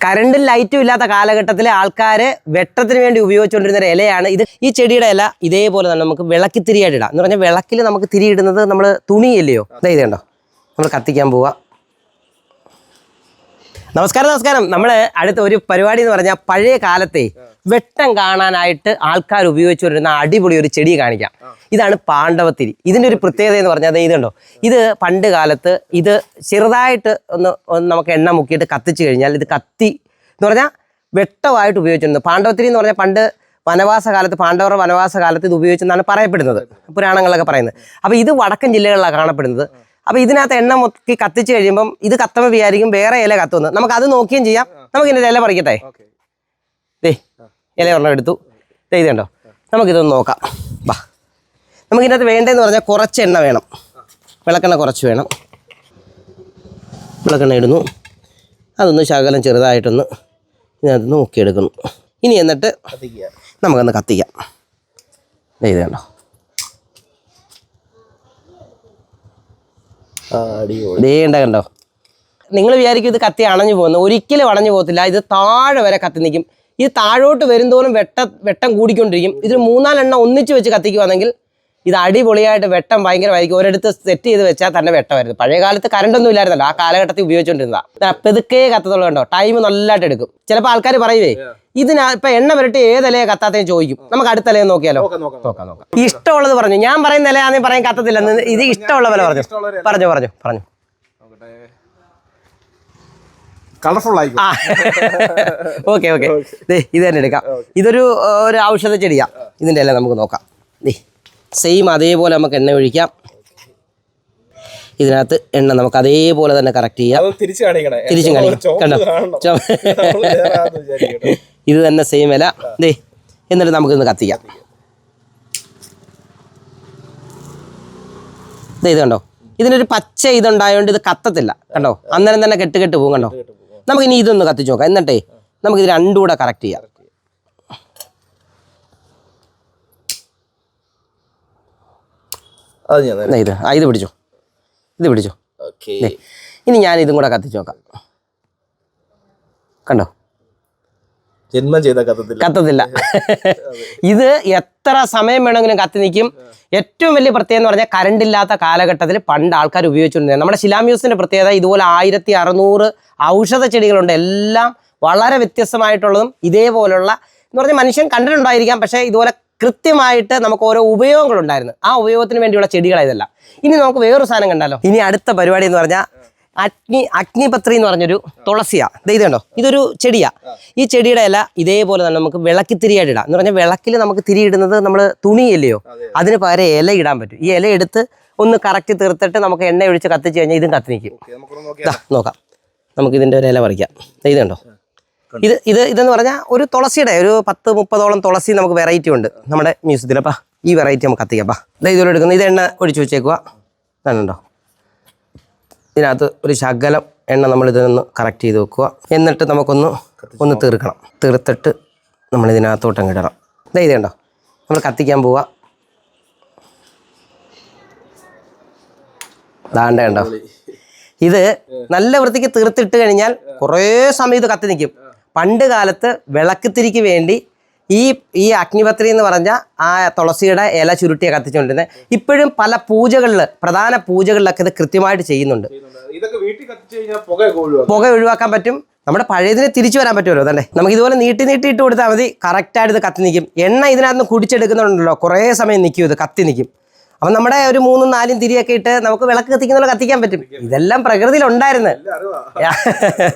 കറണ്ടും ലൈറ്റും ഇല്ലാത്ത കാലഘട്ടത്തിൽ ആൾക്കാർ വെട്ടത്തിന് വേണ്ടി ഉപയോഗിച്ചുകൊണ്ടിരുന്ന ഒരു ഇലയാണ് ഇത്. ഈ ചെടിയുടെ ഇല ഇതേപോലെ തന്നെ നമുക്ക് വിളക്കി തിരിയായിട്ട് ഇടാം. എന്ന് പറഞ്ഞാൽ വിളക്കിൽ നമുക്ക് തിരിയിടുന്നത് നമ്മൾ തുണിയല്ലയോ? ഇതേ ഇത് കണ്ടോ? നമ്മൾ കത്തിക്കാൻ പോവാ. നമസ്കാരം നമസ്കാരം. നമ്മൾ അടുത്ത ഒരു പരിപാടി എന്ന് പറഞ്ഞാൽ പഴയ കാലത്തെ വെട്ടം കാണാനായിട്ട് ആൾക്കാർ ഉപയോഗിച്ചുകൊണ്ടിരുന്ന അടിപൊളി ഒരു ചെടി കാണിക്കാം. ഇതാണ് പാണ്ഡവത്തിരി. ഇതിന്റെ ഒരു പ്രത്യേകത എന്ന് പറഞ്ഞാൽ അത് ഇതുണ്ടോ? ഇത് പണ്ട് കാലത്ത് ഇത് ചെറുതായിട്ട് ഒന്ന് നമുക്ക് എണ്ണ മുക്കിയിട്ട് കത്തിച്ചു കഴിഞ്ഞാൽ ഇത് കത്തി എന്ന് പറഞ്ഞാൽ വെട്ടമായിട്ട് ഉപയോഗിച്ചിരുന്നു പാണ്ഡവത്തിരി എന്ന് പറഞ്ഞാൽ പണ്ട് വനവാസ കാലത്ത് പാണ്ഡവർ വനവാസ കാലത്ത് ഇത് ഉപയോഗിച്ചെന്നാണ് പറയപ്പെടുന്നത്. പുരാണങ്ങളിലൊക്കെ പറയുന്നത്. അപ്പോൾ ഇത് വടക്കൻ ജില്ലകളിലാണ് കാണപ്പെടുന്നത്. അപ്പോൾ ഇതിനകത്ത് എണ്ണ മുക്കി കത്തിച്ചു കഴിയുമ്പം ഇത് കത്തുമ്പോൾ വിചാരിക്കും വേറെ ഇല കത്തുന്നു നമുക്ക് അത് നോക്കുകയും ചെയ്യാം. നമുക്ക് ഇതിന്റെ ഇല പറിക്കട്ടെ? ദേ ഇല ഒരെണ്ണം എടുത്തു. ദേ ഇത് കണ്ടോ? നമുക്കിതൊന്ന് നോക്കാം. വാ നമുക്ക് നമുക്കിതിനകത്ത് വേണ്ടതെന്ന് പറഞ്ഞാൽ കുറച്ച് എണ്ണ വേണം. വിളക്കെണ്ണ കുറച്ച് വേണം. വിളക്കെണ്ണ ഇടുന്നു. അതൊന്ന് ശകലം ചെറുതായിട്ടൊന്ന് ഇതിനകത്ത് നോക്കിയെടുക്കുന്നു ഇനി എന്നിട്ട് നമുക്കൊന്ന് കത്തിക്കാം. ഇത് കണ്ടോ? ദേണ്ട കണ്ടോ നിങ്ങൾ വിചാരിക്കും ഇത് കത്തി അണഞ്ഞു പോകുന്നു. ഒരിക്കലും അണഞ്ഞു പോകത്തില്ല. ഇത് താഴെ വരെ കത്തി നിൽക്കും. ഇത് താഴോട്ട് വരുന്തോറും വെട്ട വെട്ടം കൂടിക്കൊണ്ടിരിക്കും. ഇതിൽ മൂന്നാലെണ്ണം ഒന്നിച്ച് വെച്ച് കത്തിക്കുവാണെങ്കിൽ ഇത് അടിപൊളിയായിട്ട് വെട്ടം ഭയങ്കരമായിരിക്കും. ഒരിടത്ത് സെറ്റ് ചെയ്ത് വെച്ചാൽ തന്നെ വെട്ടമായിരുന്നു. പഴയ കാലത്ത് കറണ്ടൊന്നും ഇല്ലായിരുന്നല്ലോ. ആ കാലഘട്ടത്തിൽ ഉപയോഗിച്ചുകൊണ്ടിരുന്നത് പെതുക്കേ കത്തത്തുള്ളൂ കണ്ടോ? ടൈം നല്ലതായിട്ട് എടുക്കും. ചിലപ്പോൾ ആൾക്കാർ പറയുവേ ഇതിനാ ഇപ്പൊ എണ്ണ വരട്ടി ഏതലയെ കത്താത്തേ ചോദിക്കും. നമുക്ക് അടുത്ത ഇലയെ നോക്കിയാലോ? നോക്കാം നോക്കാം ഇഷ്ടമുള്ളത് പറഞ്ഞു. ഞാൻ പറയുന്ന ഇലയാണെന്ന് പറയാൻ കത്തത്തില്ലെന്ന് ഇത് ഇഷ്ടമുള്ള വില പറഞ്ഞു. പറഞ്ഞു പറഞ്ഞു പറഞ്ഞു. കളർഫുൾ ഓക്കെ ഓക്കെ ഇത് തന്നെ എടുക്കാം. ഇതൊരു ഒരു ഔഷധ ചെടിയാ. ഇതിന്റെ എല്ലാം നമുക്ക് നോക്കാം. ദേ. സെയിം അതേപോലെ നമുക്ക് എണ്ണ ഒഴിക്കാം. ഇതിനകത്ത് എണ്ണ നമുക്ക് അതേപോലെ തന്നെ കറക്റ്റ് ചെയ്യാം. തിരിച്ചു കാണിക്കണേ. കണ്ടോ. ഇത് തന്നെ സെയിം വില ദേ എന്നിട്ട് നമുക്കിന്ന് കത്തിക്കാം ഇത് കണ്ടോ? ഇതിനൊരു പച്ച ഇതുണ്ടായതുകൊണ്ട് ഇത് കത്തത്തില്ല. കണ്ടോ? അന്നേരം തന്നെ കെട്ട് കെട്ട് പോകും കണ്ടോ? നമുക്കിനി ഇതൊന്ന് കത്തിച്ച് നോക്കാം. എന്നിട്ടേ നമുക്ക് ഇത് രണ്ടും കൂടെ കറക്റ്റ് ചെയ്യാം. അത് ഞാൻ ദേ ഇത് ആ ഇത് പിടിച്ചോ. ഇത് പിടിച്ചോ. ദേ ഇനി ഞാൻ ഇതും കൂടെ കത്തിച്ച് നോക്കാം കണ്ടോ? ജന്മം ചെയ്ത കഥത്തിൽ കത്തത്തില്ല. ഇത് എത്ര സമയം വേണമെങ്കിലും കത്തി നിൽക്കും. ഏറ്റവും വലിയ പ്രത്യേകത എന്ന് പറഞ്ഞാൽ കറണ്ട് ഇല്ലാത്ത കാലഘട്ടത്തിൽ പണ്ട് ആൾക്കാർ ഉപയോഗിച്ചുകൊണ്ടിരുന്നത്. നമ്മുടെ ശിലാമ്യൂസിന്റെ പ്രത്യേകത ഇതുപോലെ ആയിരത്തി അറുന്നൂറ് ഔഷധ ചെടികളുണ്ട്. എല്ലാം വളരെ വ്യത്യസ്തമായിട്ടുള്ളതും ഇതേപോലുള്ള എന്ന് പറഞ്ഞാൽ മനുഷ്യൻ കണ്ടിട്ടുണ്ടായിരിക്കാം. പക്ഷേ ഇതുപോലെ കൃത്യമായിട്ട് നമുക്ക് ഓരോ ഉപയോഗങ്ങൾ ഉപയോഗങ്ങളുണ്ടായിരുന്നു. ആ ഉപയോഗത്തിന് വേണ്ടിയുള്ള ചെടികളാണ് ഇനി നമുക്ക് വേറൊരു സാധനം കണ്ടാലോ? ഇനി അടുത്ത പരിപാടി എന്ന് പറഞ്ഞാൽ അഗ്നി അഗ്നിപത്രി എന്ന് പറഞ്ഞൊരു തുളസിയാ. ഇത് കണ്ടോ? ഇതൊരു ചെടിയാ. ഈ ചെടിയുടെ ഇല ഇതേപോലെ തന്നെ നമുക്ക് വിളക്കി തിരിയായിട്ട് ഇടാം. എന്ന് പറഞ്ഞാൽ വിളക്കിൽ നമുക്ക് തിരിയിടുന്നത് നമ്മൾ തുണിയില്ലയോ? അതിന് പകരം ഇല ഇടാൻ പറ്റും. ഈ ഇല എടുത്ത് ഒന്ന് കറക്റ്റ് തീർത്തിട്ട് നമുക്ക് എണ്ണ ഒഴിച്ച് കത്തിച്ച് കഴിഞ്ഞാൽ ഇതും കത്തിനിക്കും. നോക്കാം. നമുക്ക് ഇതിന്റെ ഒരു ഇല പറിക്കാം. ഇത് കണ്ടോ? ഇത് ഇത് ഇതെന്ന് പറഞ്ഞാൽ ഒരു തുളസിയുടെ ഒരു പത്ത് മുപ്പതോളം തുളസി നമുക്ക് വെറൈറ്റി ഉണ്ട് നമ്മുടെ മ്യൂസിയത്തിൽ. അപ്പം ഈ വെറൈറ്റി നമുക്ക് കത്തിക്കാം അപ്പം. ദേ ഇതുപോലെ എടുക്കുന്നത് ഇത് എണ്ണ ഒഴിച്ച് വെച്ചേക്കുക കണ്ടോ ഇതിനകത്ത് ഒരു ശകലം എണ്ണ നമ്മൾ ഇതിനൊന്ന് കറക്റ്റ് ചെയ്ത് വെക്കുക എന്നിട്ട് നമുക്കൊന്ന് ഒന്ന് തീർക്കണം. തീർത്തിട്ട് നമ്മൾ ഇതിനകത്തോട്ട് അങ്ങ് ഇടണം. ഇതാ ഇത് കണ്ടോ? നമ്മൾ കത്തിക്കാൻ പോവുക ദാണ്ട കണ്ടോ? ഇത് നല്ല വൃത്തിക്ക് തീർത്തിട്ട് കഴിഞ്ഞാൽ കുറേ സമയം ഇത് കത്തി നിൽക്കും പണ്ട് കാലത്ത് വിളക്കുത്തിരിക്ക് വേണ്ടി ഈ ഈ അഗ്നിപത്രി എന്ന് പറഞ്ഞ ആ തുളസിയുടെ ഇല ചുരുട്ടിയെ കത്തിച്ചുകൊണ്ടിരുന്നത് ഇപ്പോഴും പല പൂജകളിൽ പ്രധാന പൂജകളിലൊക്കെ ഇത് കൃത്യമായിട്ട് ചെയ്യുന്നുണ്ട്. പുക ഒഴിവാക്കാൻ പറ്റും. നമ്മുടെ പഴയതിനെ തിരിച്ചു വരാൻ പറ്റുമല്ലോ അതല്ലേ? നമുക്ക് ഇതുപോലെ നീട്ടി നീട്ടി ഇട്ട് കൊടുത്താൽ മതി കറക്റ്റായിട്ട് ഇത് കത്തി നിൽക്കും എണ്ണ ഇതിനകത്ത് കുടിച്ചെടുക്കുന്നുണ്ടല്ലോ കുറേ സമയം നിൽക്കും ഇത് കത്തി നിൽക്കും അപ്പം നമ്മുടെ ഒരു മൂന്നും നാലും തിരിയൊക്കെ ഇട്ട് നമുക്ക് വിളക്ക് കത്തിക്കുന്ന കത്തിക്കാൻ പറ്റും. ഇതെല്ലാം പ്രകൃതിയിൽ ഉണ്ടായിരുന്നു